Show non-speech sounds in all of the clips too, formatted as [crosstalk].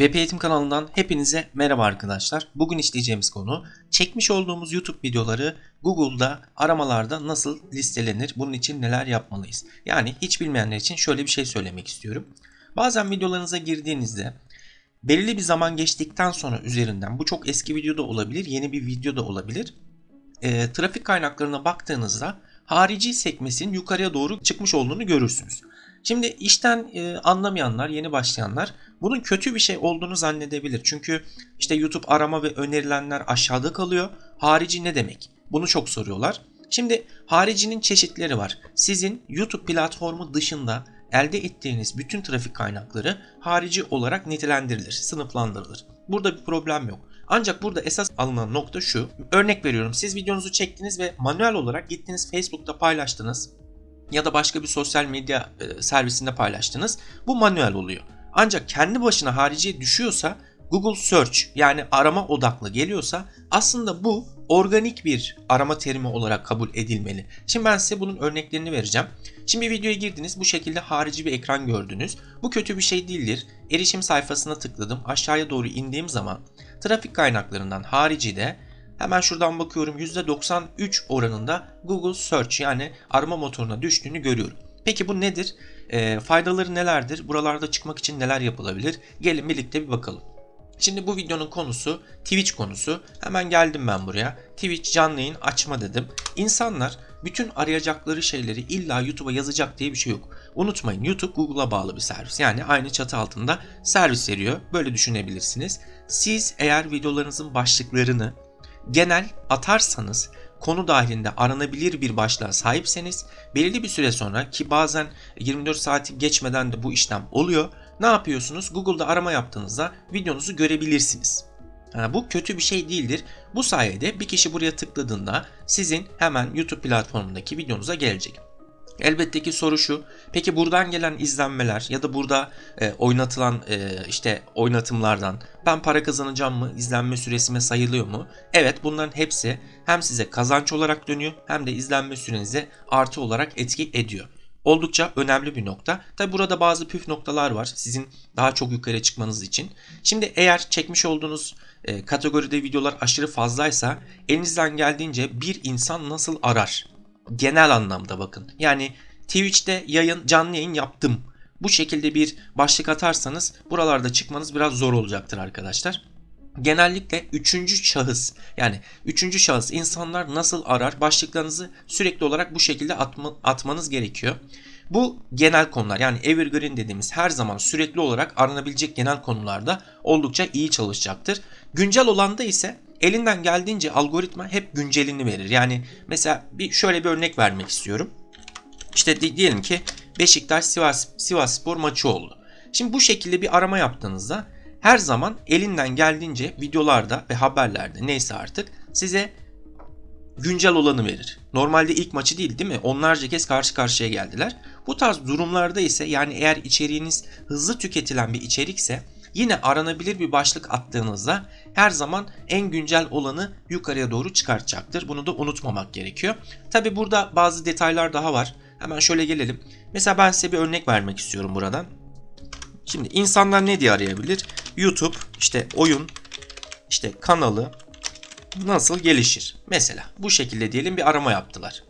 Web Eğitim kanalından hepinize merhaba arkadaşlar. Bugün işleyeceğimiz konu çekmiş olduğumuz YouTube videoları Google'da aramalarda nasıl listelenir? Bunun için neler yapmalıyız? Yani hiç bilmeyenler için şöyle bir şey söylemek istiyorum. Bazen videolarınıza girdiğinizde belirli bir zaman geçtikten sonra üzerinden bu çok eski video da olabilir, yeni bir video da olabilir. E, trafik kaynaklarına baktığınızda harici sekmesinin yukarıya doğru çıkmış olduğunu görürsünüz. Şimdi işten e, anlamayanlar, yeni başlayanlar bunun kötü bir şey olduğunu zannedebilir. Çünkü işte YouTube arama ve önerilenler aşağıda kalıyor. Harici ne demek? Bunu çok soruyorlar. Şimdi haricinin çeşitleri var. Sizin YouTube platformu dışında elde ettiğiniz bütün trafik kaynakları harici olarak nitelendirilir, sınıflandırılır. Burada bir problem yok. Ancak burada esas alınan nokta şu. Örnek veriyorum siz videonuzu çektiniz ve manuel olarak gittiniz Facebook'ta paylaştınız ya da başka bir sosyal medya e, servisinde paylaştınız. Bu manuel oluyor. Ancak kendi başına harici düşüyorsa Google Search yani arama odaklı geliyorsa aslında bu organik bir arama terimi olarak kabul edilmeli. Şimdi ben size bunun örneklerini vereceğim. Şimdi videoya girdiniz bu şekilde harici bir ekran gördünüz. Bu kötü bir şey değildir. Erişim sayfasına tıkladım. Aşağıya doğru indiğim zaman trafik kaynaklarından harici de Hemen şuradan bakıyorum %93 oranında Google Search yani arama motoruna düştüğünü görüyorum. Peki bu nedir? E, faydaları nelerdir? Buralarda çıkmak için neler yapılabilir? Gelin birlikte bir bakalım. Şimdi bu videonun konusu Twitch konusu. Hemen geldim ben buraya. Twitch canlı yayın açma dedim. İnsanlar bütün arayacakları şeyleri illa YouTube'a yazacak diye bir şey yok. Unutmayın YouTube Google'a bağlı bir servis. Yani aynı çatı altında servis veriyor. Böyle düşünebilirsiniz. Siz eğer videolarınızın başlıklarını genel atarsanız konu dahilinde aranabilir bir başlığa sahipseniz belirli bir süre sonra ki bazen 24 saati geçmeden de bu işlem oluyor. Ne yapıyorsunuz? Google'da arama yaptığınızda videonuzu görebilirsiniz. Yani bu kötü bir şey değildir. Bu sayede bir kişi buraya tıkladığında sizin hemen YouTube platformundaki videonuza gelecek. Elbette ki soru şu. Peki buradan gelen izlenmeler ya da burada e, oynatılan e, işte oynatımlardan ben para kazanacağım mı? İzlenme süresime sayılıyor mu? Evet bunların hepsi hem size kazanç olarak dönüyor hem de izlenme sürenize artı olarak etki ediyor. Oldukça önemli bir nokta. Tabi burada bazı püf noktalar var sizin daha çok yukarı çıkmanız için. Şimdi eğer çekmiş olduğunuz e, kategoride videolar aşırı fazlaysa elinizden geldiğince bir insan nasıl arar? Genel anlamda bakın. Yani Twitch'te yayın canlı yayın yaptım. Bu şekilde bir başlık atarsanız buralarda çıkmanız biraz zor olacaktır arkadaşlar. Genellikle üçüncü şahıs yani üçüncü şahıs insanlar nasıl arar başlıklarınızı sürekli olarak bu şekilde atma, atmanız gerekiyor. Bu genel konular yani evergreen dediğimiz her zaman sürekli olarak aranabilecek genel konularda oldukça iyi çalışacaktır. Güncel olanda ise elinden geldiğince algoritma hep güncelini verir. Yani mesela bir şöyle bir örnek vermek istiyorum. İşte diyelim ki Beşiktaş Sivas Sivas Spor maçı oldu. Şimdi bu şekilde bir arama yaptığınızda her zaman elinden geldiğince videolarda ve haberlerde neyse artık size güncel olanı verir. Normalde ilk maçı değil değil mi? Onlarca kez karşı karşıya geldiler. Bu tarz durumlarda ise yani eğer içeriğiniz hızlı tüketilen bir içerikse Yine aranabilir bir başlık attığınızda her zaman en güncel olanı yukarıya doğru çıkartacaktır. Bunu da unutmamak gerekiyor. Tabi burada bazı detaylar daha var. Hemen şöyle gelelim. Mesela ben size bir örnek vermek istiyorum buradan. Şimdi insanlar ne diye arayabilir? YouTube, işte oyun, işte kanalı nasıl gelişir? Mesela bu şekilde diyelim bir arama yaptılar.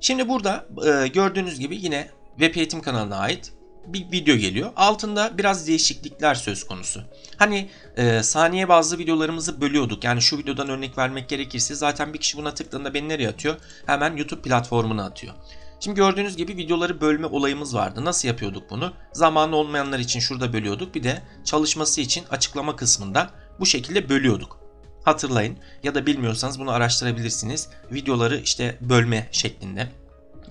Şimdi burada e, gördüğünüz gibi yine web eğitim kanalına ait bir video geliyor. Altında biraz değişiklikler söz konusu. Hani e, saniye bazlı videolarımızı bölüyorduk. Yani şu videodan örnek vermek gerekirse zaten bir kişi buna tıkladığında beni nereye atıyor? Hemen YouTube platformuna atıyor. Şimdi gördüğünüz gibi videoları bölme olayımız vardı. Nasıl yapıyorduk bunu? Zamanı olmayanlar için şurada bölüyorduk. Bir de çalışması için açıklama kısmında bu şekilde bölüyorduk. Hatırlayın ya da bilmiyorsanız bunu araştırabilirsiniz. Videoları işte bölme şeklinde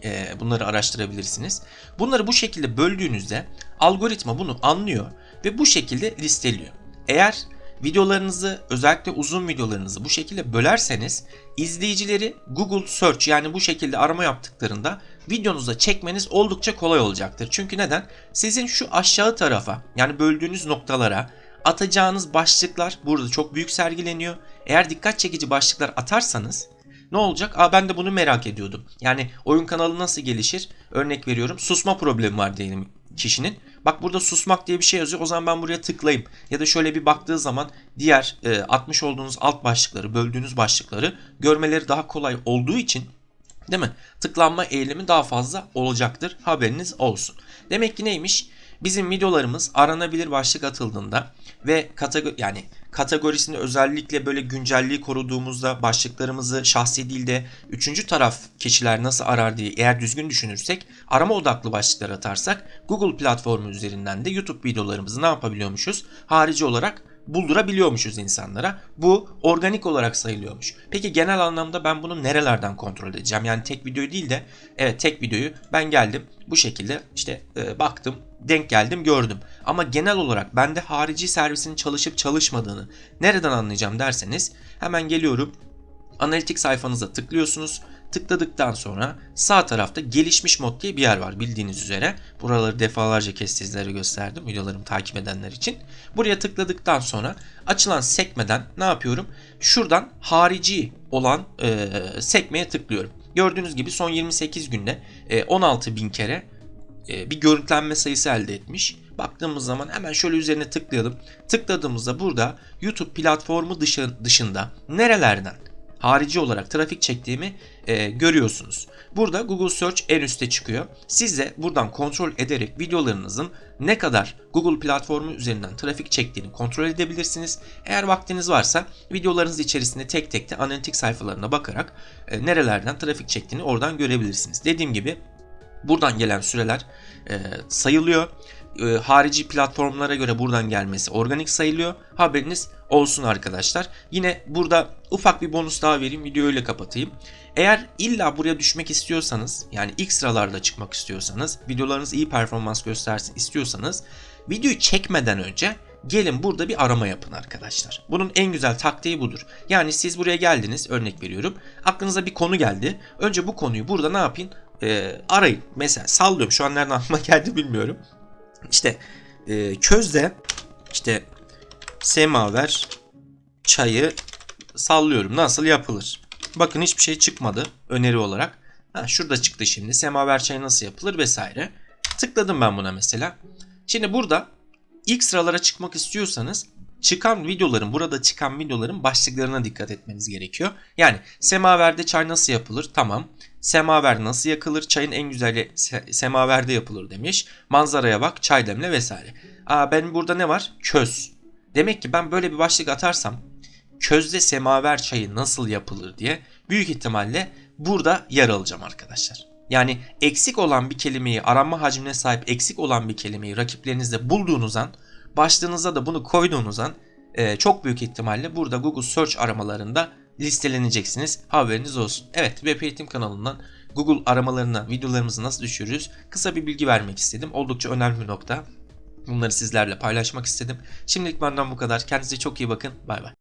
e, bunları araştırabilirsiniz. Bunları bu şekilde böldüğünüzde algoritma bunu anlıyor ve bu şekilde listeliyor. Eğer videolarınızı özellikle uzun videolarınızı bu şekilde bölerseniz izleyicileri Google Search yani bu şekilde arama yaptıklarında videonuza çekmeniz oldukça kolay olacaktır. Çünkü neden? Sizin şu aşağı tarafa yani böldüğünüz noktalara atacağınız başlıklar burada çok büyük sergileniyor. Eğer dikkat çekici başlıklar atarsanız ne olacak? Aa ben de bunu merak ediyordum. Yani oyun kanalı nasıl gelişir? Örnek veriyorum. Susma problemi var diyelim kişinin. bak burada susmak diye bir şey yazıyor o zaman ben buraya tıklayayım. Ya da şöyle bir baktığı zaman diğer e, atmış olduğunuz alt başlıkları, böldüğünüz başlıkları görmeleri daha kolay olduğu için Değil mi? Tıklanma eğilimi daha fazla olacaktır. Haberiniz olsun. Demek ki neymiş? Bizim videolarımız aranabilir başlık atıldığında ve kategori yani kategorisini özellikle böyle güncelliği koruduğumuzda başlıklarımızı şahsi dilde üçüncü taraf kişiler nasıl arar diye eğer düzgün düşünürsek arama odaklı başlıklar atarsak Google platformu üzerinden de YouTube videolarımızı ne yapabiliyormuşuz? Harici olarak buldurabiliyormuşuz insanlara. Bu organik olarak sayılıyormuş. Peki genel anlamda ben bunu nerelerden kontrol edeceğim? Yani tek videoyu değil de evet tek videoyu ben geldim bu şekilde işte e, baktım denk geldim gördüm. Ama genel olarak bende harici servisin çalışıp çalışmadığını nereden anlayacağım derseniz hemen geliyorum analitik sayfanıza tıklıyorsunuz. Tıkladıktan sonra sağ tarafta gelişmiş mod diye bir yer var bildiğiniz üzere. Buraları defalarca kez sizlere gösterdim videolarımı takip edenler için. Buraya tıkladıktan sonra açılan sekmeden ne yapıyorum? Şuradan harici olan e, sekmeye tıklıyorum. Gördüğünüz gibi son 28 günde e, 16 bin kere e, bir görüntülenme sayısı elde etmiş. Baktığımız zaman hemen şöyle üzerine tıklayalım. Tıkladığımızda burada YouTube platformu dışı, dışında nerelerden harici olarak trafik çektiğimi e, görüyorsunuz. Burada Google Search en üstte çıkıyor. Siz de buradan kontrol ederek videolarınızın ne kadar Google platformu üzerinden trafik çektiğini kontrol edebilirsiniz. Eğer vaktiniz varsa videolarınız içerisinde tek tek de analitik sayfalarına bakarak e, nerelerden trafik çektiğini oradan görebilirsiniz. Dediğim gibi buradan gelen süreler e, sayılıyor e, harici platformlara göre buradan gelmesi organik sayılıyor. Haberiniz olsun arkadaşlar. Yine burada ufak bir bonus daha vereyim. Videoyu öyle kapatayım. Eğer illa buraya düşmek istiyorsanız yani ilk sıralarda çıkmak istiyorsanız videolarınız iyi performans göstersin istiyorsanız videoyu çekmeden önce gelin burada bir arama yapın arkadaşlar. Bunun en güzel taktiği budur. Yani siz buraya geldiniz örnek veriyorum. Aklınıza bir konu geldi. Önce bu konuyu burada ne yapın? Ee, arayın. Mesela sallıyorum şu an nereden [laughs] aklıma geldi bilmiyorum. İşte e, közde işte semaver çayı sallıyorum. Nasıl yapılır? Bakın hiçbir şey çıkmadı öneri olarak. Ha, şurada çıktı şimdi. Semaver çayı nasıl yapılır vesaire. Tıkladım ben buna mesela. Şimdi burada ilk sıralara çıkmak istiyorsanız çıkan videoların burada çıkan videoların başlıklarına dikkat etmeniz gerekiyor. Yani semaverde çay nasıl yapılır? Tamam. Semaver nasıl yakılır? Çayın en güzeli se- semaverde yapılır demiş. Manzaraya bak, çay demle vesaire. Aa benim burada ne var? Köz. Demek ki ben böyle bir başlık atarsam közde semaver çayı nasıl yapılır diye büyük ihtimalle burada yer alacağım arkadaşlar. Yani eksik olan bir kelimeyi aranma hacmine sahip eksik olan bir kelimeyi rakiplerinizde bulduğunuz an başlığınıza da bunu koyduğunuz an e, çok büyük ihtimalle burada Google Search aramalarında listeleneceksiniz. Haberiniz olsun. Evet web eğitim kanalından Google aramalarına videolarımızı nasıl düşürürüz kısa bir bilgi vermek istedim. Oldukça önemli bir nokta. Bunları sizlerle paylaşmak istedim. Şimdilik benden bu kadar. Kendinize çok iyi bakın. Bay bay.